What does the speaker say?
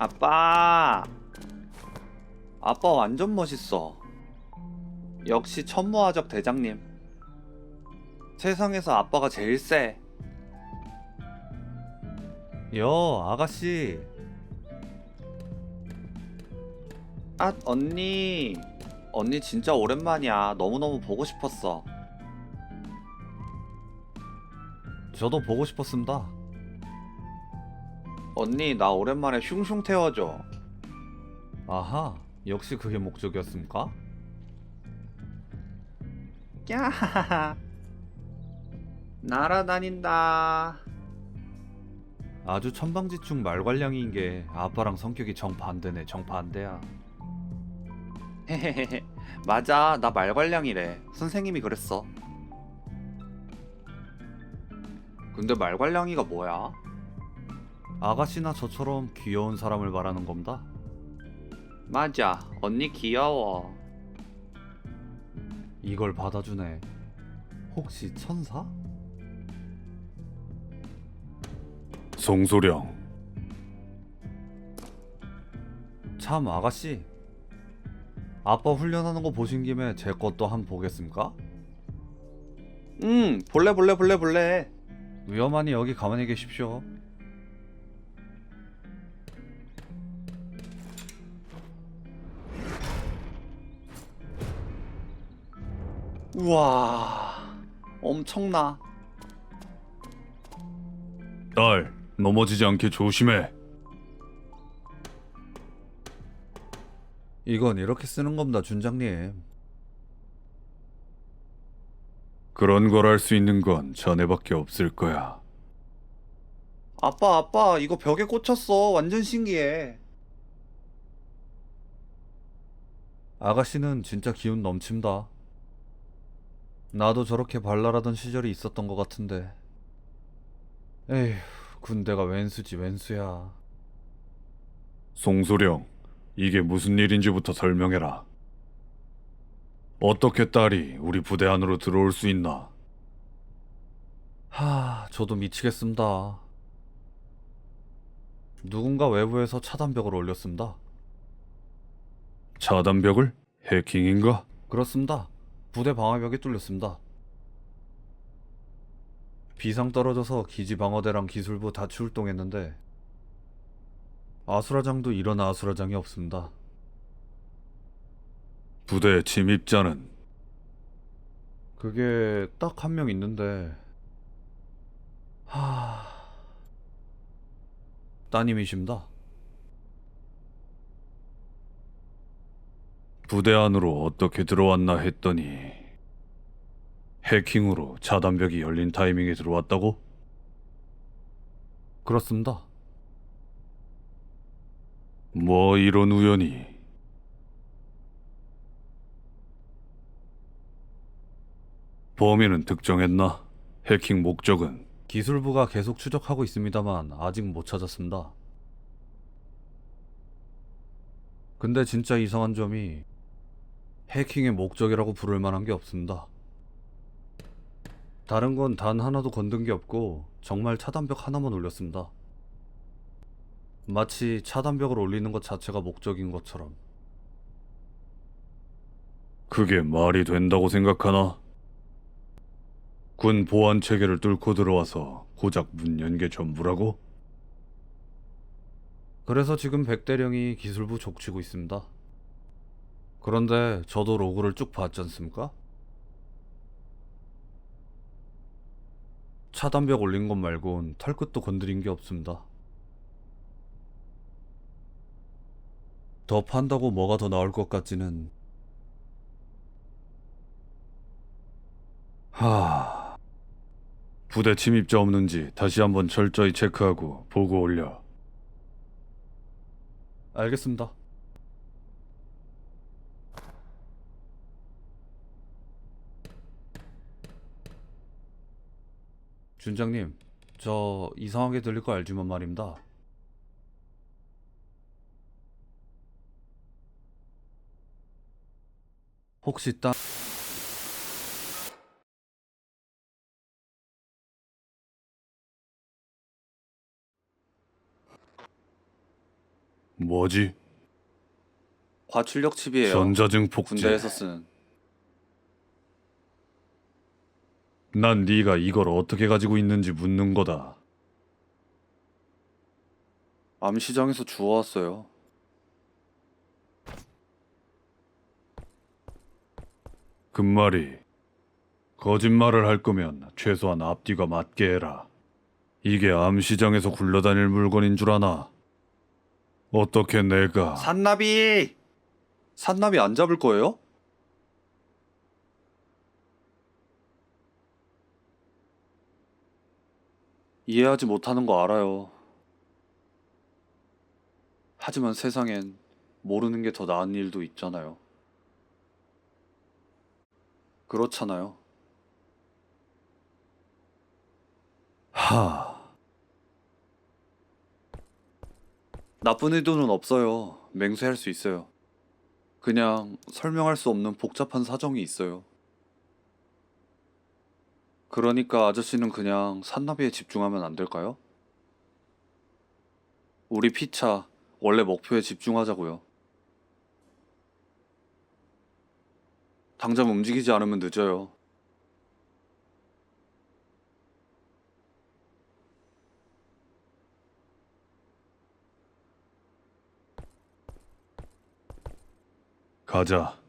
아빠. 아빠 완전 멋있어. 역시 천무아적 대장님. 세상에서 아빠가 제일 세. 여, 아가씨. 아, 언니. 언니 진짜 오랜만이야. 너무너무 보고 싶었어. 저도 보고 싶었습니다. 언니, 나 오랜만에 슝슝 태워줘. 아하, 역시 그게 목적이었습니까? 야, 날아다닌다. 아주 천방지축 말괄량인 게 아빠랑 성격이 정반대네, 정반대야. 헤헤헤헤, 맞아, 나 말괄량이래. 선생님이 그랬어. 근데 말괄량이가 뭐야? 아가씨나 저처럼 귀여운 사람을 말하는 겁니다. 맞아, 언니 귀여워. 이걸 받아주네. 혹시 천사? 송소령, 참 아가씨. 아빠 훈련하는 거 보신 김에 제 것도 한번 보겠습니까? 응, 볼래 볼래 볼래 볼래. 위험하니 여기 가만히 계십시오. 우와, 엄청나. 딸, 넘어지지 않게 조심해. 이건 이렇게 쓰는 겁니다, 준장님. 그런 걸 할 수 있는 건 자네밖에 없을 거야. 아빠, 아빠, 이거 벽에 꽂혔어. 완전 신기해. 아가씨는 진짜 기운 넘친다. 나도 저렇게 발랄하던 시절이 있었던 것 같은데. 에휴, 군대가 웬수지, 웬수야. 송소령, 이게 무슨 일인지부터 설명해라. 어떻게 딸이 우리 부대 안으로 들어올 수 있나? 하, 저도 미치겠습니다. 누군가 외부에서 차단벽을 올렸습니다. 차단벽을? 해킹인가? 그렇습니다. 부대 방어벽이 뚫렸습니다. 비상 떨어져서 기지 방어대랑 기술부 다 출동했는데 아수라장도 이런 아수라장이 없습니다. 부대 침입자는 그게 딱 한 명 있는데 하 따님이십니다. 부대 안으로 어떻게 들어왔나 했더니 해킹으로 차단벽이 열린 타이밍에 들어왔다고? 그렇습니다. 뭐 이런 우연이 범인은 특정했나? 해킹 목적은 기술부가 계속 추적하고 있습니다만 아직 못 찾았습니다. 근데 진짜 이상한 점이 해킹의 목적이라고 부를 만한 게 없습니다. 다른 건 단 하나도 건든 게 없고 정말 차단벽 하나만 올렸습니다. 마치 차단벽을 올리는 것 자체가 목적인 것처럼. 그게 말이 된다고 생각하나? 군 보안 체계를 뚫고 들어와서 고작 문연게 전부라고? 그래서 지금 백대령이 기술부 족치고 있습니다. 그런데 저도 로그를 쭉 봤지 않습니까? 차단벽 올린 것 말곤 털끝도 건드린 게 없습니다. 더 판다고 뭐가 더 나올 것 같지는 하... 부대 침입자 없는지 다시 한번 철저히 체크하고 보고 올려. 알겠습니다. 준장님, 저 이상하게 들릴 거 알지만 말입니다. 혹시 딴 뭐지? 과출력 칩이에요. 전자증 폭제. 군대에서 쓰는. 난 네가 이걸 어떻게 가지고 있는지 묻는 거다. 암시장에서 주워왔어요. 금말이 거짓말을 할 거면 최소한 앞뒤가 맞게 해라. 이게 암시장에서 굴러다닐 물건인 줄 아나? 어떻게 내가 산나비! 산나비 안 잡을 거예요? 이해하지 못하는 거 알아요. 하지만 세상엔 모르는 게 더 나은 일도 있잖아요. 그렇잖아요. 하 나쁜 의도는 없어요. 맹세할 수 있어요. 그냥 설명할 수 없는 복잡한 사정이 있어요. 그러니까 아저씨는 그냥 산나비에 집중하면 안 될까요? 우리 피차 원래 목표에 집중하자고요. 당장 움직이지 않으면 늦어요. 가자.